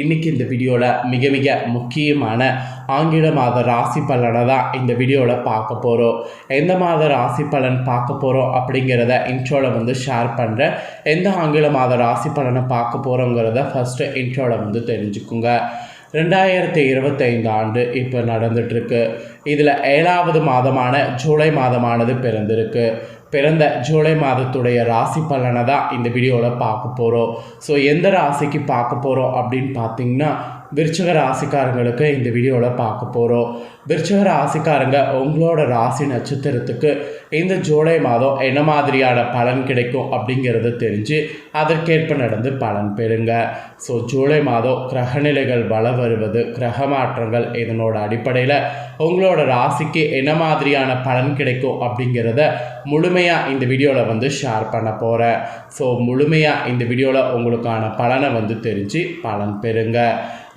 இன்றைக்கி இந்த வீடியோவில் மிக மிக முக்கியமான ஆங்கில மாத ராசி பலனை தான் இந்த வீடியோவில் பார்க்க போகிறோம் எந்த மாத ராசி பலன் பார்க்க போகிறோம் அப்படிங்கிறத இன்ட்ரோவில் வந்து ஷேர் பண்ணுறேன் எந்த ஆங்கில மாத ராசி பலனை பார்க்க போகிறோங்கிறத ஃபஸ்ட்டு இன்ட்ரோவில் வந்து தெரிஞ்சுக்குங்க. ரெண்டாயிரத்தி இருபத்தைந்து ஆண்டு இப்போ நடந்துகிட்ருக்கு இதில் ஏழாவது மாதமான ஜூலை மாதமானது பிறந்திருக்கு. பிறந்த ஜூலை மாதத்துடைய ராசி பலனை தான் இந்த வீடியோவில் பார்க்க போகிறோம் ஸோ எந்த ராசிக்கு பார்க்க போகிறோம் அப்படின்னு பார்த்தீங்கன்னா விருச்சக ராசிக்காரங்களுக்கு இந்த வீடியோவில் பார்க்க போகிறோம் விருச்சக ராசிக்காரங்க உங்களோட ராசி நட்சத்திரத்துக்கு இந்த ஜூலை மாதம் என்ன மாதிரியான பலன் கிடைக்கும் அப்படிங்கிறத தெரிஞ்சு அதற்கேற்ப நடந்து பலன் பெறுங்க. ஸோ ஜூலை மாதம் கிரகநிலைகள் வள வருவது கிரக மாற்றங்கள் இதனோட அடிப்படையில் உங்களோட ராசிக்கு என்ன மாதிரியான பலன் கிடைக்கும் அப்படிங்கிறத முழுமையாக இந்த வீடியோவில் வந்து ஷேர் பண்ண போகிறேன் ஸோ முழுமையாக இந்த வீடியோவில் உங்களுக்கான பலனை வந்து தெரிஞ்சு பலன் பெறுங்க.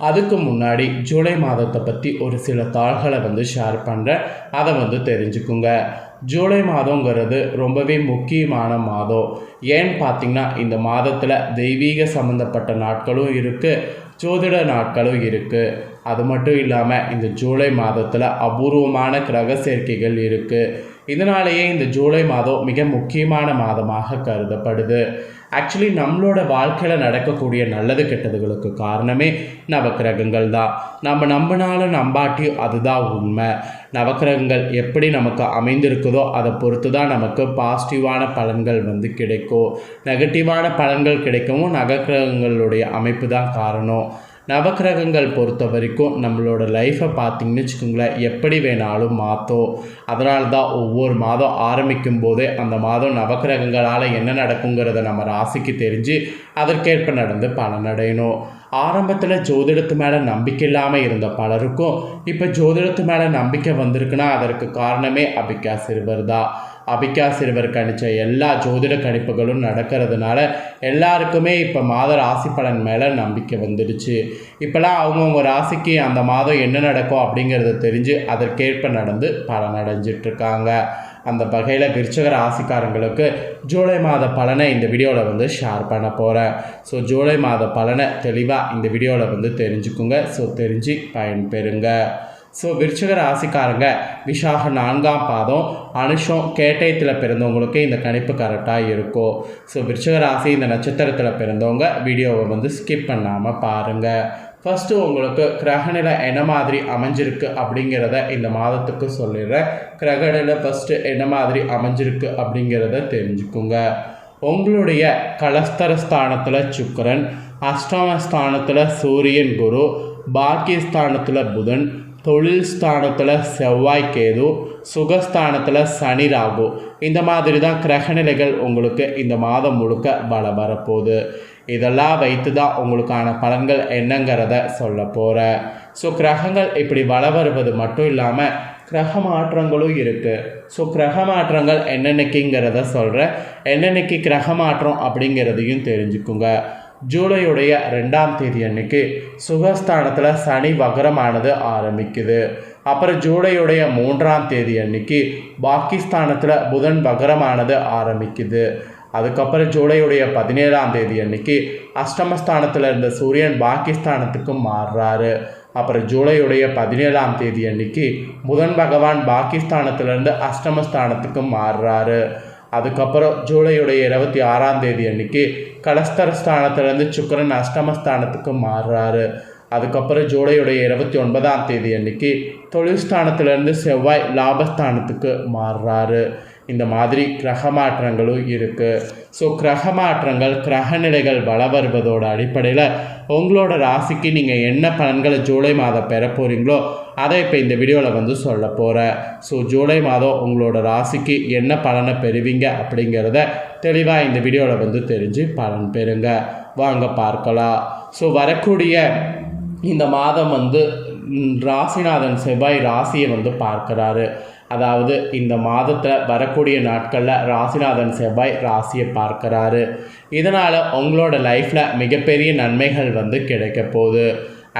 அதுக்கு முன்னாடி ஜூலை மாதத்தை பற்றி ஒரு சில தாள்களை வந்து ஷேர் பண்ணுறேன் அதை வந்து தெரிஞ்சுக்குங்க. ஜூலை மாதங்கிறது ரொம்பவே முக்கியமான மாதம். ஏன்னு பார்த்தீங்கன்னா இந்த மாதத்தில் தெய்வீக சம்மந்தப்பட்ட நாட்களும் இருக்குது ஜோதிட நாட்களும் இருக்குது அது மட்டும் இல்லாமல் இந்த ஜூலை மாதத்தில் அபூர்வமான கிரக சேர்க்கைகள் இருக்குது இதனாலேயே இந்த ஜூலை மாதம் மிக முக்கியமான மாதமாக கருதப்படுது. ஆக்சுவலி நம்மளோட வாழ்க்கையில் நடக்கக்கூடிய நல்லது கெட்டதுகளுக்கு காரணமே நவக்கிரகங்கள் தான். நம்ம நம்பினாலும் நம்பாட்டி அதுதான் உண்மை. நவக்கிரகங்கள் எப்படி நமக்கு அமைந்திருக்குதோ அதை பொறுத்து தான் நமக்கு பாசிட்டிவான பலன்கள் வந்து கிடைக்கும். நெகட்டிவான பலன்கள் கிடைக்கவும் நவக்கிரகங்களுடைய அமைப்பு தான் காரணம். நவக்கிரகங்கள் பொறுத்த வரைக்கும் நம்மளோட லைஃப்பை பார்த்தீங்கன்னு வச்சுக்கோங்களேன் எப்படி வேணாலும் மாற்றும் அதனால தான் ஒவ்வொரு மாதம் ஆரம்பிக்கும் போதே அந்த மாதம் நவக்கிரகங்களால் என்ன நடக்குங்கிறத நம்ம ராசிக்கு தெரிஞ்சு அதற்கேற்ப நடந்து பலனடையணும் ஆரம்பத்தில் ஜோதிடத்து மேலே நம்பிக்கை இல்லாமல் இருந்த பலருக்கும் இப்போ ஜோதிடத்து மேலே நம்பிக்கை வந்திருக்குன்னா அதற்கு காரணமே அபிகா சிறுவர் தான். அபிகா சிறுவர் கணிச்ச எல்லா ஜோதிட கணிப்புகளும் நடக்கிறதுனால எல்லாருக்குமே இப்போ மாத ராசி பலன் மேலே நம்பிக்கை வந்துடுச்சு. இப்போலாம் அவங்கவுங்க ராசிக்கு அந்த மாதம் என்ன நடக்கும் அப்படிங்கிறத தெரிஞ்சு அதற்கேற்ப நடந்து பலனடைஞ்சிட்ருக்காங்க. அந்த வகையில் விருச்சக ராசிக்காரங்களுக்கு ஜூலை மாத பலனை இந்த வீடியோவில் வந்து ஷேர் பண்ண போகிறேன் ஸோ ஜூலை மாத பலனை தெளிவாக இந்த வீடியோவில் வந்து தெரிஞ்சுக்குங்க. ஸோ தெரிஞ்சு பயன்பெறுங்க. ஸோ விருச்சக ராசிக்காரங்க விஷாக நான்காம் பாதம் அனுஷம் கேட்டயத்தில் பிறந்தவங்களுக்கு இந்த கணிப்பு கரெக்டாக இருக்கும். ஸோ விருச்சக ராசி இந்த நட்சத்திரத்தில் பிறந்தவங்க வீடியோவை வந்து ஸ்கிப் பண்ணாமல் பாருங்கள் ஃபஸ்ட்டு உங்களுக்கு கிரகநிலை என்ன மாதிரி அமைஞ்சிருக்கு அப்படிங்கிறத இந்த மாதத்துக்கு சொல்லிடுறேன். கிரகநிலை ஃபஸ்ட்டு என்ன மாதிரி அமைஞ்சிருக்கு அப்படிங்கிறத தெரிஞ்சுக்குங்க. உங்களுடைய கலஸ்தரஸ்தானத்தில் சுக்கரன் அஷ்டமஸ்தானத்தில் சூரியன் குரு பாக்கியஸ்தானத்தில் புதன் தொழில் ஸ்தானத்தில் செவ்வாய் கேது சுகஸ்தானத்தில் சனி ராகு. இந்த மாதிரி தான் கிரகநிலைகள் உங்களுக்கு இந்த மாதம் முழுக்க பல வரப்போகுது. இதெல்லாம் வைத்து தான் உங்களுக்கான பலன்கள் என்னங்கிறத சொல்ல போகிறேன் ஸோ கிரகங்கள் இப்படி வள வருவது மட்டும் இல்லாமல் கிரக மாற்றங்களும் இருக்குது ஸோ கிரக மாற்றங்கள் என்னென்னைக்குங்கிறத சொல்கிறேன் என்னென்னைக்கு கிரக மாற்றம் அப்படிங்கிறதையும் தெரிஞ்சுக்குங்க. ஜூலையுடைய ரெண்டாம் தேதி அன்னைக்கு சுகஸ்தானத்தில் சனி வகரமானது ஆரம்பிக்குது. அப்புறம் ஜூலையுடைய மூன்றாம் தேதி அன்னைக்கு பாகிஸ்தானத்தில் புதன் வகரமானது ஆரம்பிக்குது. அதுக்கப்புறம் ஜூலையுடைய பதினேழாம் தேதி அன்னைக்கு அஷ்டமஸ்தானத்தில் இருந்த சூரியன் பாகிஸ்தானத்துக்கு மாறுறாரு. அப்புறம் ஜூலையுடைய பதினேழாம் தேதி அன்னைக்கு புதன் பகவான் பாகிஸ்தானத்திலேருந்து அஷ்டமஸ்தானத்துக்கு மாறுறாரு. அதுக்கப்புறம் ஜூலையுடைய இருபத்தி ஆறாம் தேதி அன்னைக்கு கலஸ்தரஸ்தானத்திலேருந்து சுக்கரன் அஷ்டமஸ்தானத்துக்கு மாறுறாரு. அதுக்கப்புறம் ஜூலையுடைய இருபத்தி ஒன்பதாம் தேதி அன்னைக்கு தொழில் ஸ்தானத்திலிருந்து செவ்வாய் லாபஸ்தானத்துக்கு மாறுறாரு. இந்த மாதிரி கிரக மாற்றங்களும் இருக்குது ஸோ கிரக மாற்றங்கள் கிரக நிலைகள் வள வருவதோட அடிப்படையில் உங்களோட ராசிக்கு நீங்கள் என்ன பலன்களை ஜூலை மாதம் பெற போகிறீங்களோ அதை இப்போ இந்த வீடியோவில் வந்து சொல்ல போகிறேன் ஸோ ஜூலை மாதம் உங்களோட ராசிக்கு என்ன பலனை பெறுவீங்க அப்படிங்கிறத தெளிவாக இந்த வீடியோவில் வந்து தெரிஞ்சு பலன் பெறுங்க. வாங்க பார்க்கலாம். ஸோ வரக்கூடிய இந்த மாதம் வந்து ராசிநாதன் செவ்வாய் ராசியை வந்து பார்க்குறாரு. அதாவது இந்த மாதத்தில் வரக்கூடிய நாட்களில் ராசிநாதன் செவ்வாய் ராசியை பார்க்குறாரு. இதனால் உங்களோட லைஃப்பில் மிகப்பெரிய நன்மைகள் வந்து கிடைக்க போகுது.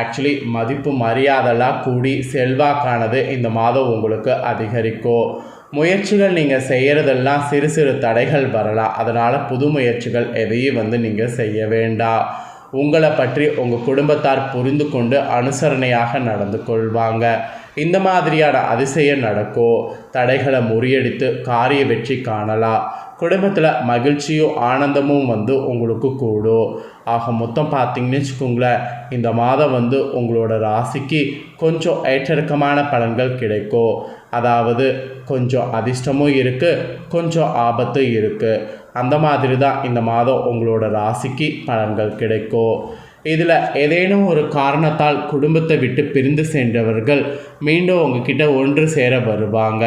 ஆக்சுவலி மதிப்பு மரியாதைலாம் கூடி செல்வாக்கானது இந்த மாதம் உங்களுக்கு அதிகரிக்கும். முயற்சிகள் நீங்கள் செய்கிறதெல்லாம் சிறு சிறு தடைகள் வரலாம். அதனால் புது முயற்சிகள் எதையும் வந்து நீங்கள் செய்ய வேண்டாம். உங்களை பற்றி உங்கள் குடும்பத்தார் புரிந்து கொண்டு அனுசரணையாக நடந்து கொள்வாங்க. இந்த மாதிரியான அதிசயம் நடக்கும் தடைகளை முறியடித்து காரிய வெற்றி காணலாம் குடும்பத்தில் மகிழ்ச்சியும் ஆனந்தமும் வந்து உங்களுக்கு கூடும் ஆக மொத்தம் பார்த்தீங்கன்னு வச்சுக்கோங்களேன் இந்த மாதம் வந்து உங்களோட ராசிக்கு கொஞ்சம் ஏற்றிறக்கமான பலன்கள் கிடைக்கும் அதாவது கொஞ்சம் அதிர்ஷ்டமும் இருக்குது கொஞ்சம் ஆபத்தும் இருக்குது அந்த மாதிரி தான் இந்த மாதம் உங்களோட ராசிக்கு பலன்கள் கிடைக்கும் இதில் ஏதேனும் ஒரு காரணத்தால் குடும்பத்தை விட்டு பிரிந்து சென்றவர்கள் மீண்டும் உங்ககிட்ட ஒன்று சேர வருவாங்க.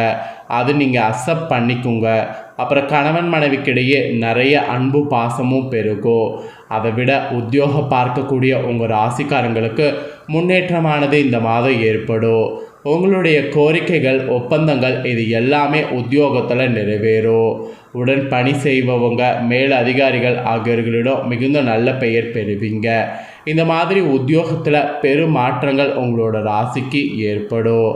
அது நீங்கள் அக்செப்ட் பண்ணிக்கோங்க. அப்புறம் கணவன் மனைவிக்கிடையே நிறைய அன்பு பாசமும் பெருகும். அதை விட உத்தியோகம் பார்க்கக்கூடிய உங்கள் ராசிக்காரங்களுக்கு முன்னேற்றமானது இந்த மாதம் ஏற்படும். உங்களுடைய கோரிக்கைகள் ஒப்பந்தங்கள் இது எல்லாமே உத்தியோகத்தில் நிறைவேறும். உடன் பணி செய்பவங்க மேல் அதிகாரிகள் ஆகியோர்களிடம் மிகுந்த நல்ல பெயர் பெறுவீங்க. இந்த மாதிரி உத்தியோகத்தில் பெரும் மாற்றங்கள் உங்களோட ராசிக்கு ஏற்படும்.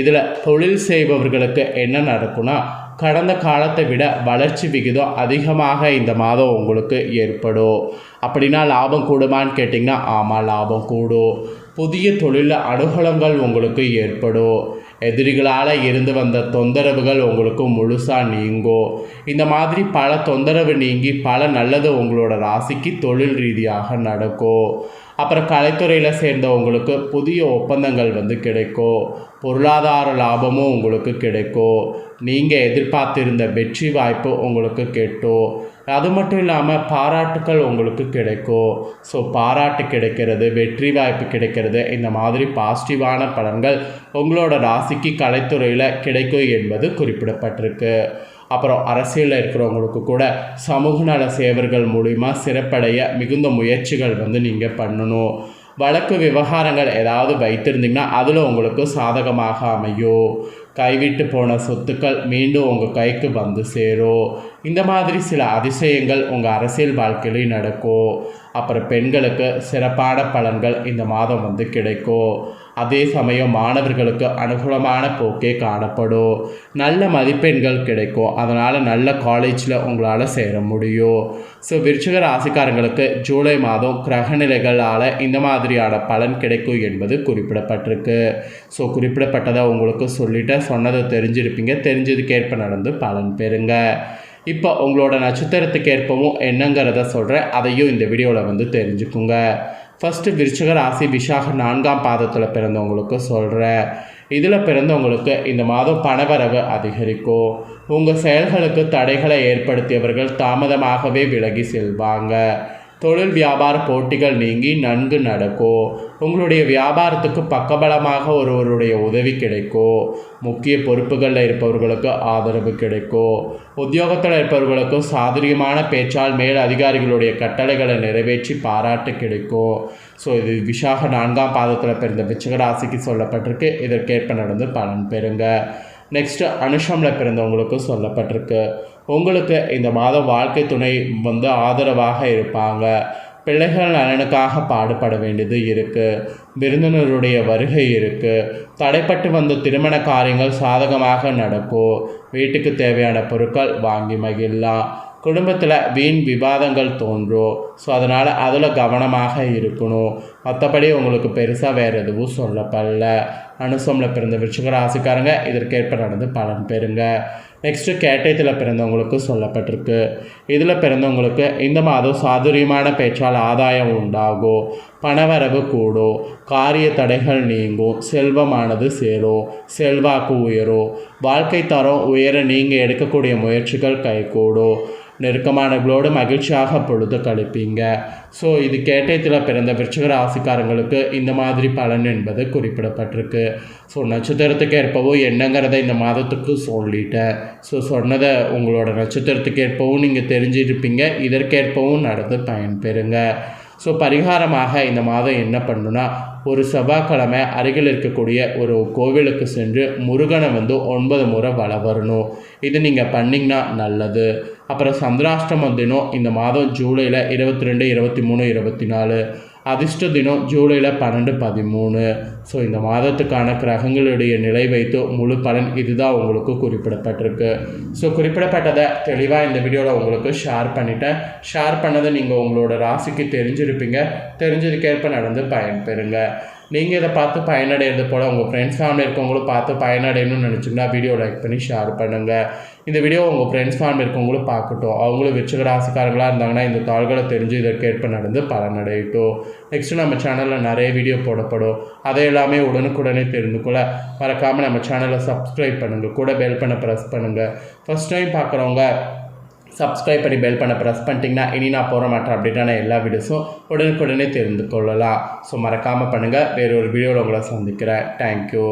இதில் தொழில் செய்பவர்களுக்கு என்ன நடக்கும்னா கடந்த காலத்தை விட வளர்ச்சி விகிதம் அதிகமாக இந்த மாதம் உங்களுக்கு ஏற்படும். அப்படின்னா லாபம் கூடுமான்னு கேட்டிங்கன்னா ஆமாம் லாபம் கூடும். புதிய தொழில் அனுகூலங்கள் உங்களுக்கு ஏற்படும். எதிரிகளால் இருந்து வந்த தொந்தரவுகள் உங்களுக்கு முழுசாக நீங்கும் இந்த மாதிரி பல தொந்தரவு நீங்கி பல நல்லது உங்களோட ராசிக்கு தொழில் ரீதியாக நடக்கும் அப்புறம் கலைத்துறையில் சேர்ந்தவங்களுக்கு புதிய ஒப்பந்தங்கள் வந்து கிடைக்கும் பொருளாதார லாபமும் உங்களுக்கு கிடைக்கும் நீங்கள் எதிர்பார்த்திருந்த வெற்றி வாய்ப்பு உங்களுக்கு கெட்டும் அது மட்டும் இல்லாமல் பாராட்டுக்கள் உங்களுக்கு கிடைக்கும் ஸோ பாராட்டு கிடைக்கிறது வெற்றி வாய்ப்பு கிடைக்கிறது இந்த மாதிரி பாசிட்டிவான பலன்கள் உங்களோட ராசிக்கு கலைத்துறையில் கிடைக்கும் என்பது குறிப்பிடப்பட்டிருக்கு. அப்புறம் அரசியலில் இருக்கிறவங்களுக்கு கூட சமூக நல சேவர்கள் மூலிமா சிறப்படைய மிகுந்த முயற்சிகள் வந்து நீங்கள் பண்ணணும். வழக்கு விவகாரங்கள் ஏதாவது வைத்திருந்தீங்கன்னா அதில் உங்களுக்கு சாதகமாக அமையும். கைவிட்டு போன சொத்துக்கள் மீண்டும் உங்கள் கைக்கு வந்து சேரும். இந்த மாதிரி சில அதிசயங்கள் உங்கள் அரசியல் வாழ்க்கையிலையும் நடக்கும் அப்புறம் பெண்களுக்கு சிறப்பான பலன்கள் இந்த மாதம் வந்து கிடைக்கும் அதே சமயம் மாணவர்களுக்கு அனுகூலமான போக்கே காணப்படும் நல்ல மதிப்பெண்கள் கிடைக்கும் அதனால் நல்ல காலேஜில் உங்களால் சேர முடியும் ஸோ விருச்சிக ராசிக்காரங்களுக்கு ஜூலை மாதம் கிரகநிலைகளால் இந்த மாதிரியான பலன் கிடைக்கும் என்பது குறிப்பிடப்பட்டிருக்கு. ஸோ குறிப்பிடப்பட்டதை உங்களுக்கு சொல்லிட்டு சொன்னதை தெரிஞ்சிருப்பீங்க தெரிஞ்சதுக்கேற்ப நடந்து பலன் பெறுங்க. இப்போ உங்களோட நட்சத்திரத்துக்கு ஏற்பவும் என்னங்கிறத சொல்கிறேன் அதையும் இந்த வீடியோவில் வந்து தெரிஞ்சுக்குங்க. ஃபஸ்ட்டு விருச்சக ராசி விஷாக நான்காம் பாதத்தில் பிறந்தவங்களுக்கு சொல்கிறேன் இதில் பிறந்தவங்களுக்கு இந்த மாதம் பணவரவு அதிகரிக்கும். உங்கள் செயல்களுக்கு தடைகளை ஏற்படுத்தியவர்கள் தாமதமாகவே விலகி செல்வாங்க. தொழில் வியாபார போட்டிகள் நீங்கி நன்கு நடக்கும் உங்களுடைய வியாபாரத்துக்கு பக்கபலமாக ஒருவருடைய உதவி கிடைக்கும் முக்கிய பொறுப்புகளில் இருப்பவர்களுக்கு ஆதரவு கிடைக்கும் உத்தியோகத்தில் இருப்பவர்களுக்கு சாதுரியமான பேச்சால் மேல் அதிகாரிகளுடைய கட்டளைகளை நிறைவேற்றி பாராட்டு கிடைக்கும் ஸோ இது விஷாக நான்காம் பாதத்தில் பிறந்த விச்சகராசிக்கு சொல்லப்பட்டிருக்கு. இதற்கேற்ப நடந்து பலன் பெறுங்க. நெக்ஸ்ட்டு அனுஷமில் பிறந்தவங்களுக்கு சொல்லப்பட்டிருக்கு. உங்களுக்கு இந்த மாதம் வாழ்க்கை துணை வந்து ஆதரவாக இருப்பாங்க. பிள்ளைகள் நலனுக்காக பாடுபட வேண்டியது இருக்குது விருந்தினருடைய வருகை இருக்குது தடைப்பட்டு வந்த திருமண காரியங்கள் சாதகமாக நடக்கும். வீட்டுக்கு தேவையான பொருட்கள் வாங்கி மகிழலாம். குடும்பத்தில் வீண் விவாதங்கள் தோன்றும். ஸோ அதனால் அதில் கவனமாக இருக்கணும். மற்றபடி உங்களுக்கு பெருசாக வேறு எதுவும் சொல்லப்படல. அனுசமில் பிறந்த விருச்சிக ராசிக்காரங்க இதற்கேற்ப நடந்து பலன் பெறுங்க. நெக்ஸ்ட்டு கேட்டயத்தில் பிறந்தவங்களுக்கு சொல்லப்பட்டிருக்கு. இதில் பிறந்தவங்களுக்கு இந்த மாதம் சாதுரியமான பேச்சால் ஆதாயம் உண்டாகும் பணவரவு கூடும் காரிய தடைகள் நீங்கும் செல்வமானது சேரும் செல்வாக்கு உயரும் வாழ்க்கை தரம் உயர நீங்கள் எடுக்கக்கூடிய முயற்சிகள் கைகூடும் நெருக்கமானவர்களோடு மகிழ்ச்சியாக பொழுது கழிப்பீங்க. ஸோ இது கேட்டயத்தில் பிறந்த விருச்சிக ராசிக்காரங்களுக்கு இந்த மாதிரி பலன் என்பது குறிப்பிடப்பட்டிருக்கு. ஸோ நட்சத்திரத்துக்கு ஏற்பவும் என்னங்கிறத இந்த மாதத்துக்கு சொல்லிட்டேன். ஸோ சொன்னதை உங்களோட நட்சத்திரத்துக்கு ஏற்பவும் நீங்கள் தெரிஞ்சிருப்பீங்க. இதற்கேற்பவும் நடந்து பயன்பெறுங்க. ஸோ பரிகாரமாக இந்த மாதம் என்ன பண்ணுன்னா ஒரு செவ்வாய்க்கிழமை அருகில் இருக்கக்கூடிய ஒரு கோவிலுக்கு சென்று முருகனை வந்து ஒன்பது முறை வள வரணும். இது நீங்கள் பண்ணிங்கன்னா நல்லது. அப்புறம் சந்திராஷ்டம தினம் இந்த மாதம் ஜூலையில் இருபத்தி ரெண்டு இருபத்தி மூணு இருபத்தி நாலு. அதிர்ஷ்ட தினம் ஜூலையில் பன்னெண்டு பதிமூணு. ஸோ இந்த மாதத்துக்கான கிரகங்களுடைய நிலை வைத்து முழு பலன் இதுதான் உங்களுக்கு குறிப்பிடப்பட்டிருக்கு. ஸோ குறிப்பிடப்பட்டதை தெளிவாக இந்த வீடியோவில் உங்களுக்கு ஷேர் பண்ணிட்டேன். ஷேர் பண்ணதை நீங்கள் உங்களோட ராசிக்கு தெரிஞ்சிருப்பீங்க. தெரிஞ்சதுக்கேற்ப நடந்து பயன்பெறுங்க. நீங்கள் இதை பார்த்து பயனடைகிறது போல் உங்கள் ஃப்ரெண்ட்ஸ் ஃபேமிலி இருக்கவங்களும் பார்த்து பயனடையணும்னு நினச்சிங்கன்னா வீடியோ லைக் பண்ணி ஷேர் பண்ணுங்கள் இந்த வீடியோ உங்கள் ஃப்ரெண்ட்ஸ் ஃபேமிலி இருக்கவங்களும் பார்க்கட்டும். அவங்களும் விருச்சிக ராசிக்காரங்களாக இருந்தாங்கன்னா இந்த தாள்களை தெரிஞ்சு இதற்கேற்ப நடந்து பலனடையட்டும். நெக்ஸ்ட்டு நம்ம சேனலில் நிறைய வீடியோ போடப்படும். அதை எல்லாமே உடனுக்குடனே தெரிந்து கொள்ள மறக்காமல் நம்ம சேனலை சப்ஸ்கிரைப் பண்ணுங்கள் கூட பெல் பண்ண ப்ரெஸ் பண்ணுங்கள் ஃபஸ்ட் டைம் பார்க்குறவங்க சப்ஸ்கிரைப் பண்ணி பெல் பண்ண ப்ரெஸ் பண்ணிட்டீங்கன்னா இனி நான் போகிற மாட்டேன் அப்படின்னா எல்லா வீடியோஸும் உடனுக்குடனே தெரிந்து கொள்ளலாம். ஸோ மறக்காமல் பண்ணுங்கள் வேறு ஒரு வீடியோவில் உங்களை சந்திக்கிறேன். தேங்க்யூ